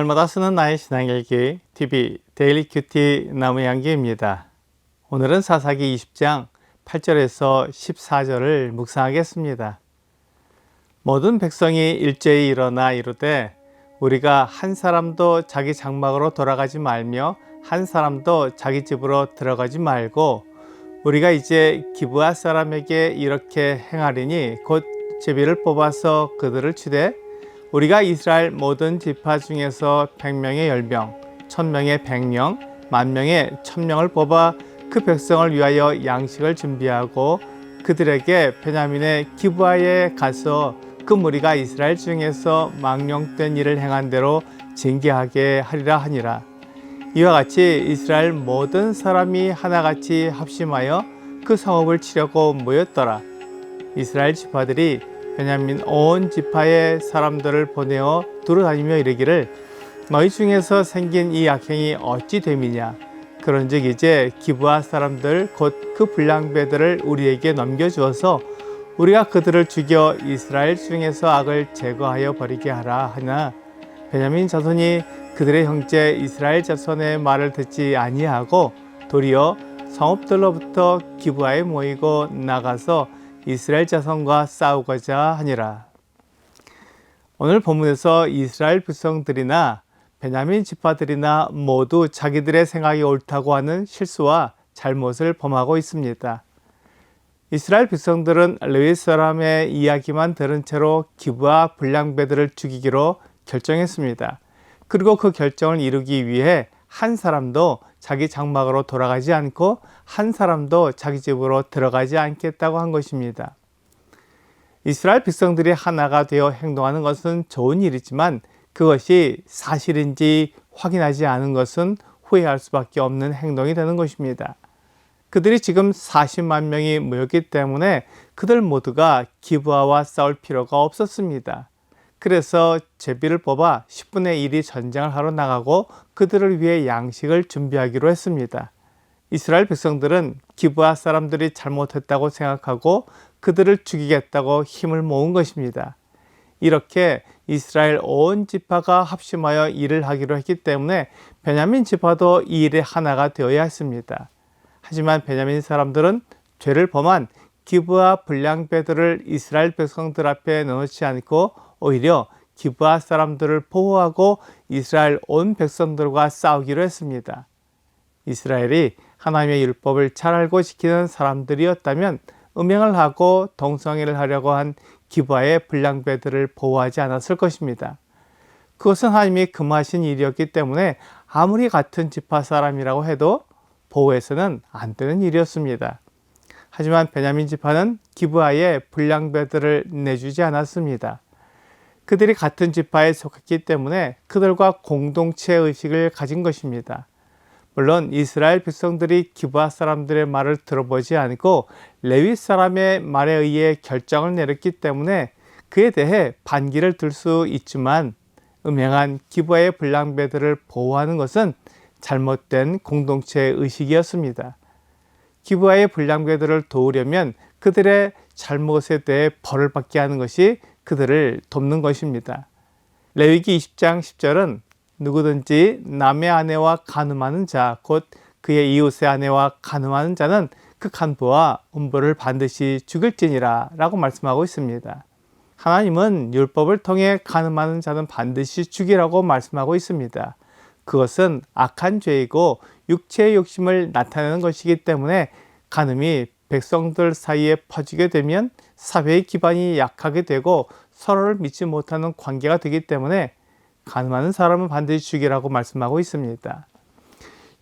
날마다 쓰는 나의 신앙일기 TV 데일리 큐티 나무 향기입니다. 오늘은 사사기 20장 8절에서 14절을 묵상하겠습니다. 모든 백성이 일제히 일어나 이르되 우리가 한 사람도 자기 장막으로 돌아가지 말며 한 사람도 자기 집으로 들어가지 말고 우리가 이제 기브아 사람에게 이렇게 행하리니 곧 제비를 뽑아서 그들을 치되 우리가 이스라엘 모든 지파 중에서 100명의 10명, 1000명의 100명, 만 명의 1000명을 뽑아 그 백성을 위하여 양식을 준비하고 그들에게 베냐민의 기브아에 가서 그 무리가 이스라엘 중에서 망령된 일을 행한 대로 징계하게 하리라 하니라. 이와 같이 이스라엘 모든 사람이 하나같이 합심하여 그 성읍을 치려고 모였더라. 이스라엘 지파들이 베냐민 온 지파의 사람들을 보내어 두루다니며 이르기를 너희 중에서 생긴 이 악행이 어찌 됨이냐? 그런즉 이제 기부하 사람들 곧 그 불량배들을 우리에게 넘겨 주어서 우리가 그들을 죽여 이스라엘 중에서 악을 제거하여 버리게 하라 하나? 베냐민 자손이 그들의 형제 이스라엘 자손의 말을 듣지 아니하고 도리어 성읍들로부터 기부하에 모이고 나가서 이스라엘 자손과 싸우고자 하니라. 오늘 본문에서 이스라엘 백성들이나 베냐민 지파들이나 모두 자기들의 생각이 옳다고 하는 실수와 잘못을 범하고 있습니다. 이스라엘 백성들은 레위 사람의 이야기만 들은 채로 기부와 불량배들을 죽이기로 결정했습니다. 그리고 그 결정을 이루기 위해 한 사람도 자기 장막으로 돌아가지 않고 한 사람도 자기 집으로 들어가지 않겠다고 한 것입니다. 이스라엘 백성들이 하나가 되어 행동하는 것은 좋은 일이지만 그것이 사실인지 확인하지 않은 것은 후회할 수밖에 없는 행동이 되는 것입니다. 그들이 지금 40만 명이 모였기 때문에 그들 모두가 기부아와 싸울 필요가 없었습니다. 그래서 제비를 뽑아 10분의 1이 전쟁을 하러 나가고 그들을 위해 양식을 준비하기로 했습니다. 이스라엘 백성들은 기브아 사람들이 잘못했다고 생각하고 그들을 죽이겠다고 힘을 모은 것입니다. 이렇게 이스라엘 온 지파가 합심하여 일을 하기로 했기 때문에 베냐민 지파도 이 일의 하나가 되어야 했습니다. 하지만 베냐민 사람들은 죄를 범한 기브아 불량배들을 이스라엘 백성들 앞에 넣지 않고 오히려 기브아 사람들을 보호하고 이스라엘 온 백성들과 싸우기로 했습니다. 이스라엘이 하나님의 율법을 잘 알고 지키는 사람들이었다면 음행을 하고 동성애를 하려고 한 기브아의 불량배들을 보호하지 않았을 것입니다. 그것은 하나님이 금하신 일이었기 때문에 아무리 같은 지파 사람이라고 해도 보호해서는 안 되는 일이었습니다. 하지만 베냐민 지파는 기브아의 불량배들을 내주지 않았습니다. 그들이 같은 지파에 속했기 때문에 그들과 공동체 의식을 가진 것입니다. 물론 이스라엘 백성들이 기브아 사람들의 말을 들어보지 않고 레위 사람의 말에 의해 결정을 내렸기 때문에 그에 대해 반기를 들 수 있지만 음행한 기브아의 불량배들을 보호하는 것은 잘못된 공동체 의식이었습니다. 기브아의 불량배들을 도우려면 그들의 잘못에 대해 벌을 받게 하는 것이 그들을 돕는 것입니다. 레위기 20장 10절은 누구든지 남의 아내와 간음하는 자, 곧 그의 이웃의 아내와 간음하는 자는 그 간부와 음부를 반드시 죽일지니라 라고 말씀하고 있습니다. 하나님은 율법을 통해 간음하는 자는 반드시 죽이라고 말씀하고 있습니다. 그것은 악한 죄이고 육체의 욕심을 나타내는 것이기 때문에 간음이 백성들 사이에 퍼지게 되면 사회의 기반이 약하게 되고 서로를 믿지 못하는 관계가 되기 때문에 가늠하는 사람은 반드시 죽이라고 말씀하고 있습니다.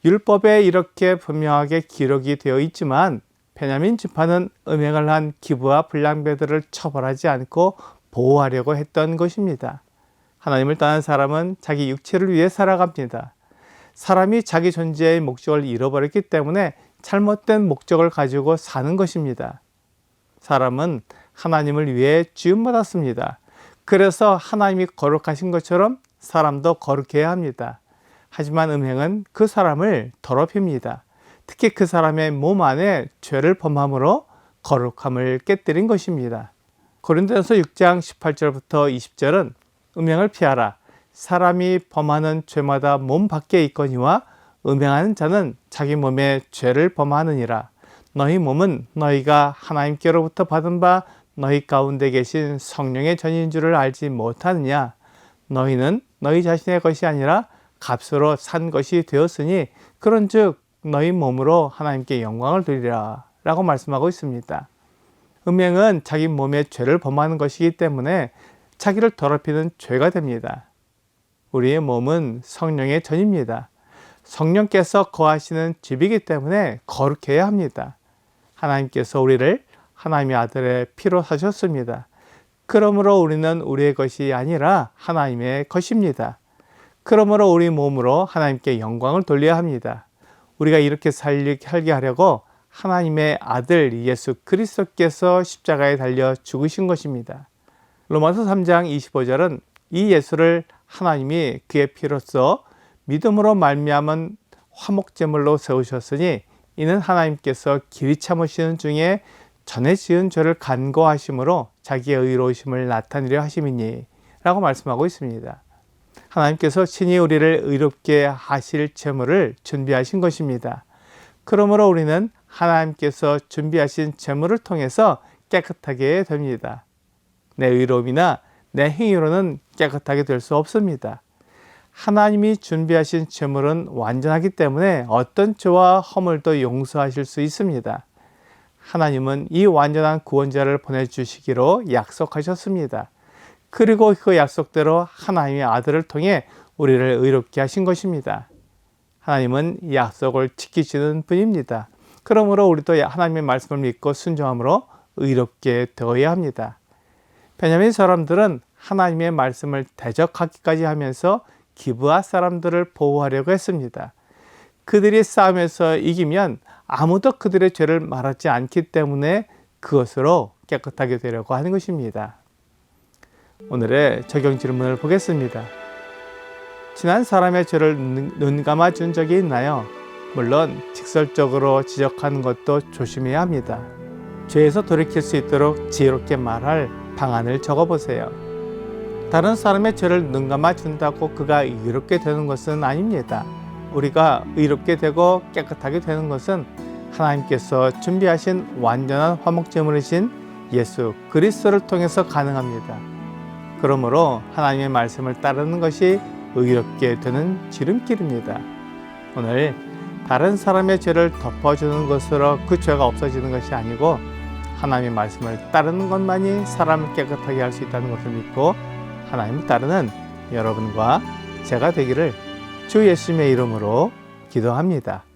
율법에 이렇게 분명하게 기록이 되어 있지만 베냐민 지파는 음행을 한 기부와 불량배들을 처벌하지 않고 보호하려고 했던 것입니다. 하나님을 떠난 사람은 자기 육체를 위해 살아갑니다. 사람이 자기 존재의 목적을 잃어버렸기 때문에 잘못된 목적을 가지고 사는 것입니다. 사람은 하나님을 위해 지음받았습니다. 그래서 하나님이 거룩하신 것처럼 사람도 거룩해야 합니다. 하지만 음행은 그 사람을 더럽힙니다. 특히 그 사람의 몸 안에 죄를 범함으로 거룩함을 깨뜨린 것입니다. 고린도전서 6장 18절부터 20절은 음행을 피하라. 사람이 범하는 죄마다 몸 밖에 있거니와 음행하는 자는 자기 몸에 죄를 범하느니라. 너희 몸은 너희가 하나님께로부터 받은 바 너희 가운데 계신 성령의 전인 줄을 알지 못하느냐? 너희는 너희 자신의 것이 아니라 값으로 산 것이 되었으니 그런즉 너희 몸으로 하나님께 영광을 돌리라 라고 말씀하고 있습니다. 음행은 자기 몸에 죄를 범하는 것이기 때문에 자기를 더럽히는 죄가 됩니다. 우리의 몸은 성령의 전입니다. 성령께서 거하시는 집이기 때문에 거룩해야 합니다. 하나님께서 우리를 하나님의 아들의 피로 사셨습니다. 그러므로 우리는 우리의 것이 아니라 하나님의 것입니다. 그러므로 우리 몸으로 하나님께 영광을 돌려야 합니다. 우리가 이렇게 살게 하려고 하나님의 아들 예수 그리스도께서 십자가에 달려 죽으신 것입니다. 로마서 3장 25절은 이 예수를 하나님이 그의 피로써 믿음으로 말미암은 화목제물로 세우셨으니 이는 하나님께서 길이 참으시는 중에 전에 지은 죄를 간거하심으로 자기의 의로우심을 나타내려 하심이니 라고 말씀하고 있습니다. 하나님께서 친히 우리를 의롭게 하실 제물을 준비하신 것입니다. 그러므로 우리는 하나님께서 준비하신 제물을 통해서 깨끗하게 됩니다. 내 의로움이나 내 행위로는 깨끗하게 될 수 없습니다. 하나님이 준비하신 제물은 완전하기 때문에 어떤 죄와 허물도 용서하실 수 있습니다. 하나님은 이 완전한 구원자를 보내주시기로 약속하셨습니다. 그리고 그 약속대로 하나님의 아들을 통해 우리를 의롭게 하신 것입니다. 하나님은 이 약속을 지키시는 분입니다. 그러므로 우리도 하나님의 말씀을 믿고 순종함으로 의롭게 되어야 합니다. 베냐민 사람들은 하나님의 말씀을 대적하기까지 하면서 기브아 사람들을 보호하려고 했습니다. 그들이 싸움에서 이기면 아무도 그들의 죄를 말하지 않기 때문에 그것으로 깨끗하게 되려고 하는 것입니다. 오늘의 적용 질문을 보겠습니다. 지난 사람의 죄를 눈 감아 준 적이 있나요? 물론 직설적으로 지적하는 것도 조심해야 합니다. 죄에서 돌이킬 수 있도록 지혜롭게 말할 방안을 적어 보세요. 다른 사람의 죄를 눈 감아 준다고 그가 의롭게 되는 것은 아닙니다. 우리가 의롭게 되고 깨끗하게 되는 것은 하나님께서 준비하신 완전한 화목제물이신 예수 그리스도를 통해서 가능합니다. 그러므로 하나님의 말씀을 따르는 것이 의롭게 되는 지름길입니다. 오늘 다른 사람의 죄를 덮어주는 것으로 그 죄가 없어지는 것이 아니고 하나님의 말씀을 따르는 것만이 사람을 깨끗하게 할 수 있다는 것을 믿고 하나님을 따르는 여러분과 제가 되기를 주 예수님의 이름으로 기도합니다.